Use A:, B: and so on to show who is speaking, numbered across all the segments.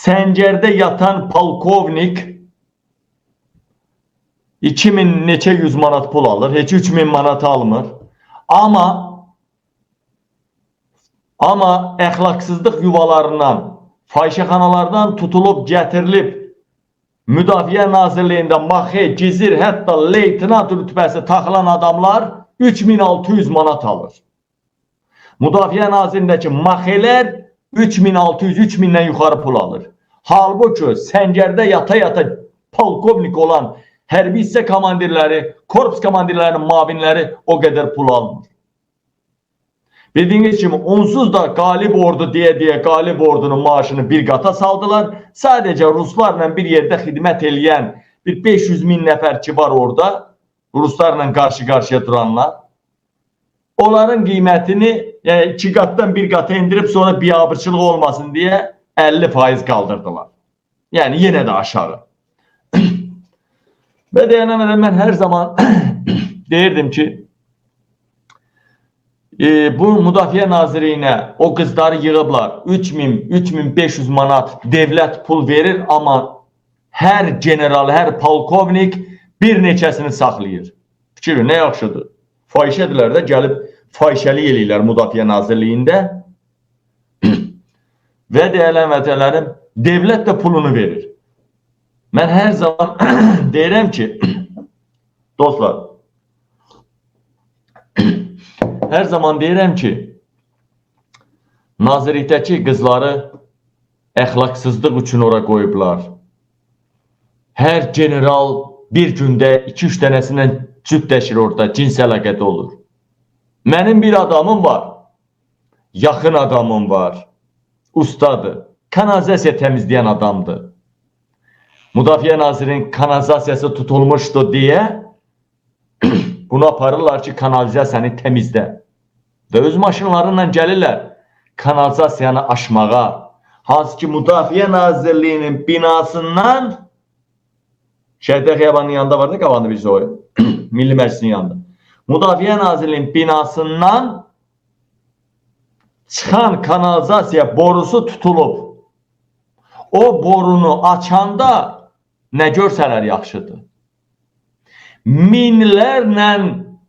A: Səncərdə yatan polkovnik 2000 neçə 100 manat pul alır, heç 3000 manat almır. Amma amma əxlaqsızlıq yuvalarından, fahişəxanalardan tutulub gətirilib Müdafiə Nazirliyində maxe, gizir, hətta leytenant rütbəsi taxılan adamlar 3600 manat alır. Müdafiə Nazirliyindəki maxelər 3600-3000-dən yuxarı pul alır. Halbuki Səngərdə yata-yata polkovnik olan hərbi hissə komandirləri, korpus komandirlərinin mavinləri o qədər pul almır. Bildiğiniz kimi onsuz da galip ordu diye diye galip ordunun maaşını bir qata saldılar. Sadece Ruslarla bir yerde hizmet eləyən bir 500 min nəfər ki var orada. Ruslarla karşı karşıya duranlar. Onların qiymətini yani iki qatdan bir qata indirip sonra biabırçılıq olmasın diye 50 faiz kaldırdılar. Yani yine de aşağı. Ve dayanamadan ben her zaman deyirdim ki e, bu Müdafiə Nazirliyinə o qızları yığıblar. 3000, 3500 manat devlet pul verir ama hər general, hər polkovnik bir neçəsini saxlayır. Fikir nə yaxşıdır. Fahişədirlər də gəlib fahişəlik eləyirlər Müdafiə Nazirliyində. Və dəyərli vətənlərim, devlet də pulunu verir. Mən hər zaman deyirəm ki, dostlar, her zaman deyirəm ki, Nazirlikdəki qızları əxlaqsızlıq üçün ora qoyublar. Hər general bir gündə 2-3 dənəsindən cütləşir orada, cins əlaqədə olur. Mənim bir adamım var, yaxın adamım var, ustadır, kanalizasiya təmizləyən adamdır. Müdafiə Nazirinin kanalizasiyası tutulmuşdu deyə bunu aparırlar ki, kanalizasiyanı təmizlə. Və öz maşınlarıyla gəlirlər kanalizasiyanı aşmağa. Hansı ki, Müdafiə Nazirliyinin binasından Şəhidlər Xiyabanının yanında var da qabandı birisi o. Milli Məclisin yanında. Müdafiə Nazirliyinin binasından çıxan kanalizasiya borusu tutulub. O borunu açanda nə görsələr yaxşıdır. Minlərlə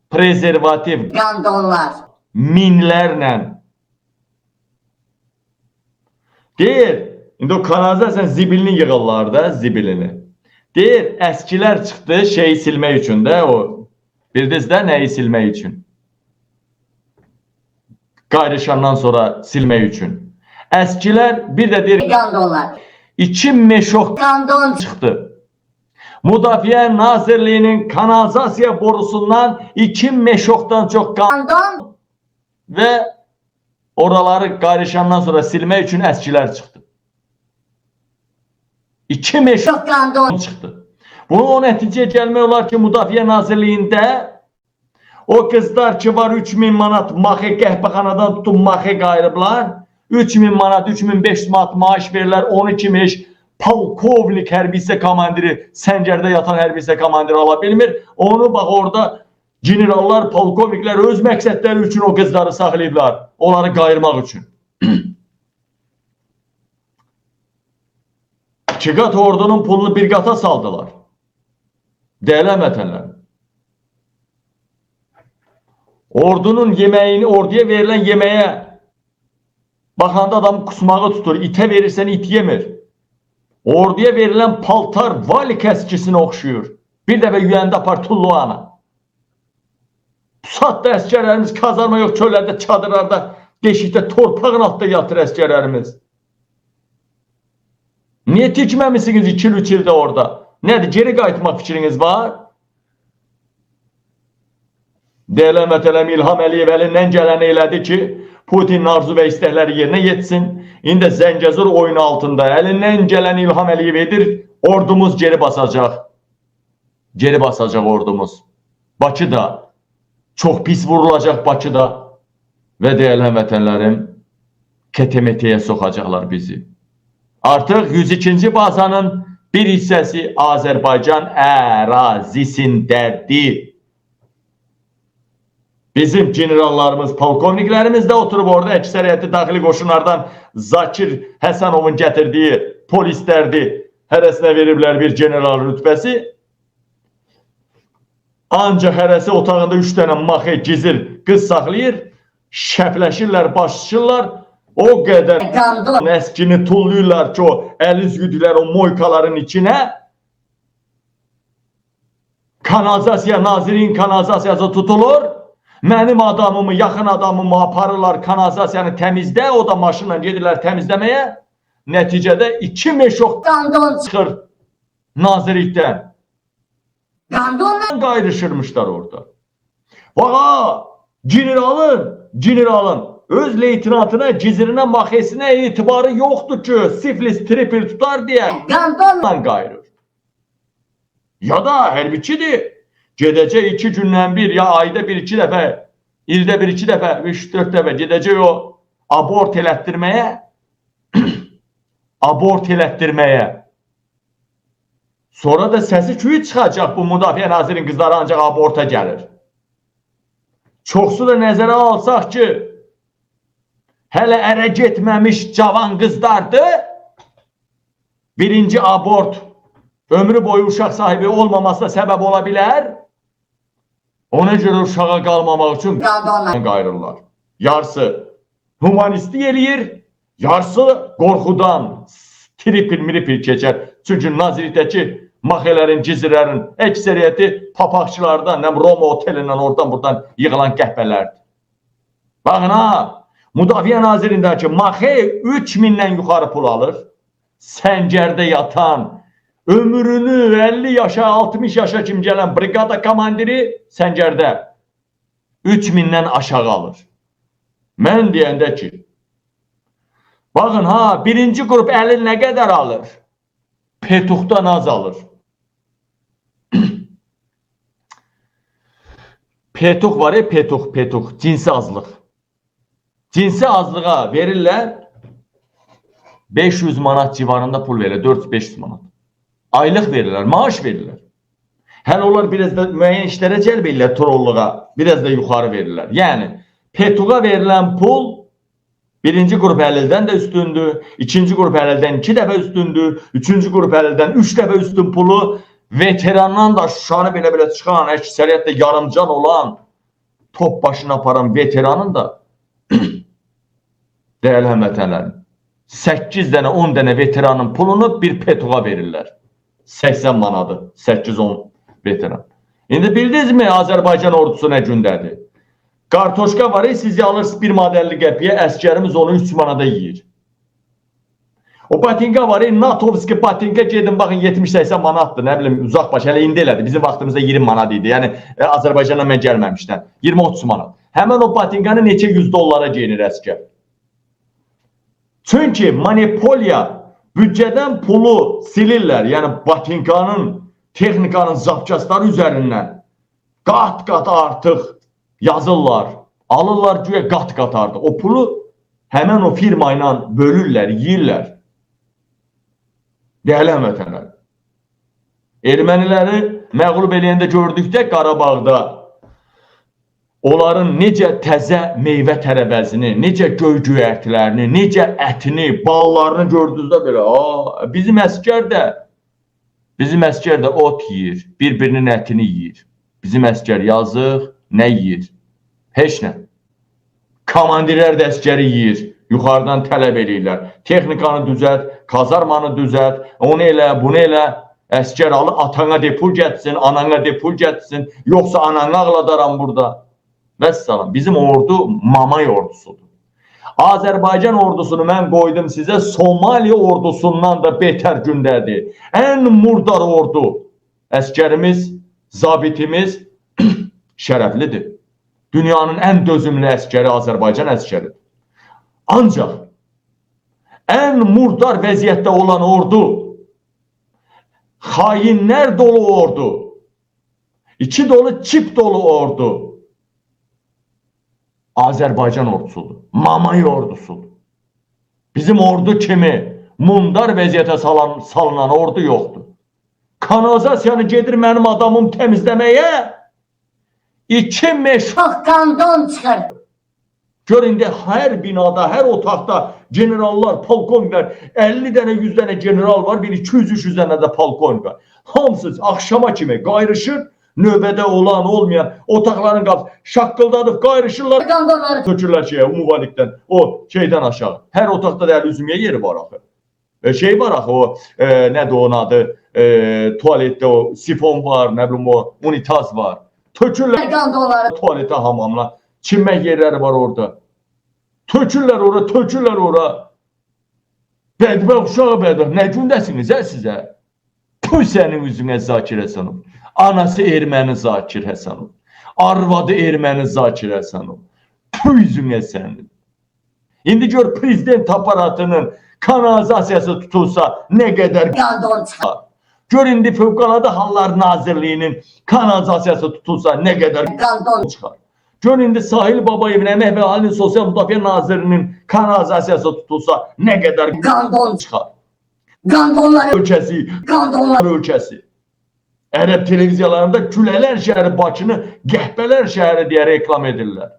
A: prezervativ
B: Gandonlar.
A: minlərlə. Deyir, indi o kanalizasiyanın zibilini yığırlar da, zibilini. Deyir, əskilər çıxdı şeyi silmək üçün də o. Bildiniz də nəyi silmək üçün? Qayrışandan sonra silmək üçün. Əskilər bir də deyir,
B: Gandonlar.
A: iki meşok
B: Gandon.
A: çıxdı. Müdafiə Nazirliyinin kanalizasiya borusundan iki meşokdan çox qan
B: Gandon.
A: ve oraları qarışandan sonra silmək üçün əskilər çıxdı. İki meşok
B: Çok gandon.
A: çıxdı. Bunu o nəticəyə gəlmək olar ki, Müdafiə Nazirliyində o qızlar ki var 3000 manat maxə qəhvəxanadan tutub maxə qayırıblar. 3000 manat, 3500 manat maaş verirlər. 12 meş polkovnik hərbi hissə komandiri, Səngərdə yatan hərbi hissə komandiri ala bilmir. Onu bax orada generallar, polkovniklər öz məqsədləri üçün o qızları saxlayıblar. Onları qayırmaq üçün. İki qat ordunun pulunu bir qata saldılar. Vətənlər. Ordunun yeməyini, orduya verilən yeməyə baxanda adam kusmağı tutur. İtə verirsən it yemir. Orduya verilən paltar vali kəskisinə oxşuyur. Bir dəfə yüyəndə apar tulluğana. Pusatda əskərlərimiz kazarma yox çöllərdə, çadırlarda, deşikdə, torpağın altında yatır əskərlərimiz. Niye tikməmisiniz 2-3 ildə orada? Nədir, geri qayıtmaq fikriniz var? Dəyərli vətənəm İlham Əliyev əlindən gələni elədi ki, Putin arzu və istəkləri yerinə yetsin. İndi Zəngəzur oyunu altında əlindən gələn İlham Əliyev edir, ordumuz geri basacaq. Geri basacaq ordumuz. Bakıda çox pis vurulacaq Bakıda və dəyərli vətənlərim KTMT-yə soxacaqlar bizi. Artıq 102-ci bazanın bir hissəsi Azərbaycan ərazisindədir. Bizim generallarımız, polkovniklərimiz də oturub orada əksəriyyəti daxili qoşunlardan Zakir Həsənovun gətirdiyi polislərdi. Hərəsinə veriblər bir general rütbəsi. Ancaq hərəsi otağında 3 dənə maxey gizir qız saxlayır. Şəpləşirlər, başlayırlar. O qədər
B: Qandon.
A: əskini tulluyurlar ki o əl üzgüdülər o moykaların içinə. Kanalizasiya nazirin kanalizasiyası tutulur. Mənim adamımı, yaxın adamımı aparırlar kanalizasiyanı təmizdə, o da maşınla gedirlər təmizləməyə. Nəticədə 2 meşoq
B: Qandon.
A: çıxır nazirlikdən.
B: Qandonla
A: Qayrışırmışlar orada. Baxa, generalın, generalın öz leytinatına, gizirinə, maxesinə etibarı yoxdur ki, siflis tripil tutar
B: qandonla
A: Ondan qayırır. Ya da hərbiçidir. Gedəcək iki gündən bir ya ayda bir iki dəfə, ildə bir iki dəfə, üç dörd dəfə gedəcək o abort elətdirməyə. abort elətdirməyə. Sonra da səsi küyü çıxacaq bu müdafiə nazirinin qızları ancaq aborta gəlir. Çoxsu da nəzərə alsaq ki, hələ ərə getməmiş cavan qızlardır. Birinci abort ömrü boyu uşaq sahibi olmamasına səbəb ola bilər. Ona görə uşağa qalmamaq üçün
B: qandonla
A: qayrırlar. Yarısı humanistlik eləyir, yarısı qorxudan tripil miripil keçər. Çünki nazirlikdəki maxələrin, gizirlərin əksəriyyəti papaqçılardan, nəm Roma otelindən oradan buradan yığılan qəhbələrdir. Baxın ha, Müdafiə Nazirindəki maxə 3000-dən yuxarı pul alır. Səngərdə yatan, ömrünü 50 yaşa, 60 yaşa kimi gələn briqada komandiri Səngərdə 3000-dən aşağı alır. Mən deyəndə ki, baxın ha, birinci qrup 50 nə qədər alır? Petuxdan az alır. Petux var ya, petux, petux, cinsi azlıq. Cinsi azlığa verirlər 500 manat civarında pul verir, 400-500 manat. Aylıq verirlər, maaş verirlər. Hələ onlar biraz da müəyyən işlərə cəlb edirlər trolluğa, biraz da yuxarı verirlər. Yəni, Petuğa verilən pul birinci qrup əlildən də üstündür, ikinci qrup əlildən iki dəfə üstündür, üçüncü qrup əlildən üç dəfə üstün pulu, veterandan da şanı belə-belə çıxan, əksəriyyətlə yarımcan olan, top başına aparan veteranın da Değerli həmvətənlərim, 8 dənə, 10 dənə veteranın pulunu bir petuğa verirlər. 80 manadı, 8-10 veteran. İndi bildinizmi Azərbaycan ordusu nə gündədir? Kartoşka var, siz alırsınız bir modelli qəpiyə, əskərimiz onu 3 manada yiyir. O patinka var, Natovski patinka gedin baxın 70-80 manatdır, nə bilim uzaq baş, hələ indi elədi. Bizim vaxtımızda 20 manat idi. Yəni e, Azərbaycandan mən gəlməmişdən 20-30 manat. Həmin o patinkanı neçə 100 dollara geyinir əskər. Çünki monopoliya büdcədən pulu silirlər. Yəni batinkanın, texnikanın zapçasları üzərindən qat-qat artıq yazırlar. Alırlar güya qat-qat artıq. O pulu həmən o firma ilə bölürlər, yeyirlər. Dəyərli həmvətənlər. Erməniləri məğlub eləyəndə gördükdə Qarabağda onların necə təzə meyvə tərəvəzini, necə göy göyərtilərini, necə ətini, ballarını gördünüzdə belə, aa, bizim əskər də bizim əskər də ot yeyir, bir-birinin ətini yeyir. Bizim əskər yazıq nə yeyir? Heç nə. Komandirlər də əskəri yeyir. Yuxarıdan tələb eləyirlər. Texnikanı düzəlt, kazarmanı düzəlt, onu elə, bunu elə. Əskər alır, atana de pul getsin, anana de pul getsin. Yoxsa ananı ağladaram burada. Vəssalam. Bizim ordu mamay ordusudur. Azərbaycan ordusunu mən qoydum sizə Somali ordusundan da betər gündədir. Ən murdar ordu. Əskərimiz, zabitimiz şərəflidir. Dünyanın ən dözümlü əskəri Azərbaycan əskəridir. Ancaq ən murdar vəziyyətdə olan ordu xainlər dolu ordu. İçi dolu çip dolu ordu. Azərbaycan ordusudur. Mamay ordusudur. Bizim ordu kimi mundar vəziyyətə salan, salınan ordu yoxdur. Kanalizasiyanı gedir mənim adamım təmizləməyə. İki meş
B: çox qandon çıxır.
A: Gör indi hər binada, hər otaqda generallar, polkovniklər, 50 dənə, 100 dənə general var, bir 200-300 dənə də polkovnik var. Hamısı axşama kimi qayrışır, növbədə olan, olmayan otaqların qapısı şaqqıldadıb qayrışırlar.
B: Gondonları
A: Tökürlər şeyə, umuvalikdən, o şeydən aşağı. Hər otaqda da əl üzümyə yeri var axı. E, şey var axı o, e, nədir onun adı, e, tualetdə o sifon var, nə bilim o unitaz var. Tökürlər
B: gondonları
A: tualetə, hamamla. Çimmək yerləri var orada. Tökürlər ora, tökürlər ora. Bədbəxt uşağı bədbəxt. Nə gündəsiniz hə sizə? Puh sənin üzünə Zakir Həsənov. Anası erməni Zakir Həsənov. Arvadı erməni Zakir Həsənov. Puh üzünə sənin. İndi gör prezident aparatının kanalizasiyası tutulsa nə qədər
B: gondon çıxar.
A: Gör indi Fövqəladə Hallar Nazirliyinin kanalizasiyası tutulsa nə qədər
B: Gondon
A: çıxar. Gör indi Sahil Babayevin Əmək və Əhalinin Sosial Müdafiə Nazirinin kanalizasiyası tutulsa nə qədər
B: gondon
A: çıxar.
B: gondonları
A: Ölkəsi,
B: gondonları
A: ölkəsi. Ərəb televiziyalarında Gülələr şəhəri Bakını Qəhbələr şəhəri deyə reklam edirlər.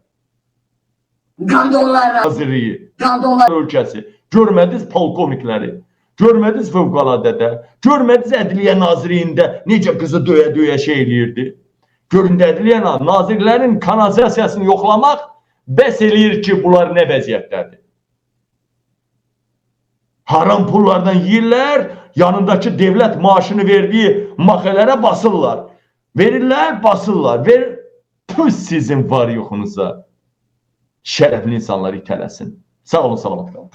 B: gondonları
A: Nazirliyi,
B: gondonları
A: ölkəsi. Görmədiniz polkovnikləri. Görmədiniz fövqələdədə. Görmədiniz Ədliyyə Nazirliyində necə qızı döyə-döyə şey eləyirdi. Görün də Ədliyyə Na- Nazirlərin kanalizasiyasını yoxlamaq bəs eləyir ki, bunlar nə vəziyyətdədir. Haram pullardan yeyirlər, yanındakı dövlət maaşını verdiyi maxələrə basırlar. Verirlər, basırlar. Ver Püs sizin var yoxunuza. Şərəfli insanlar itələsin. Sağ olun, salamat qalın.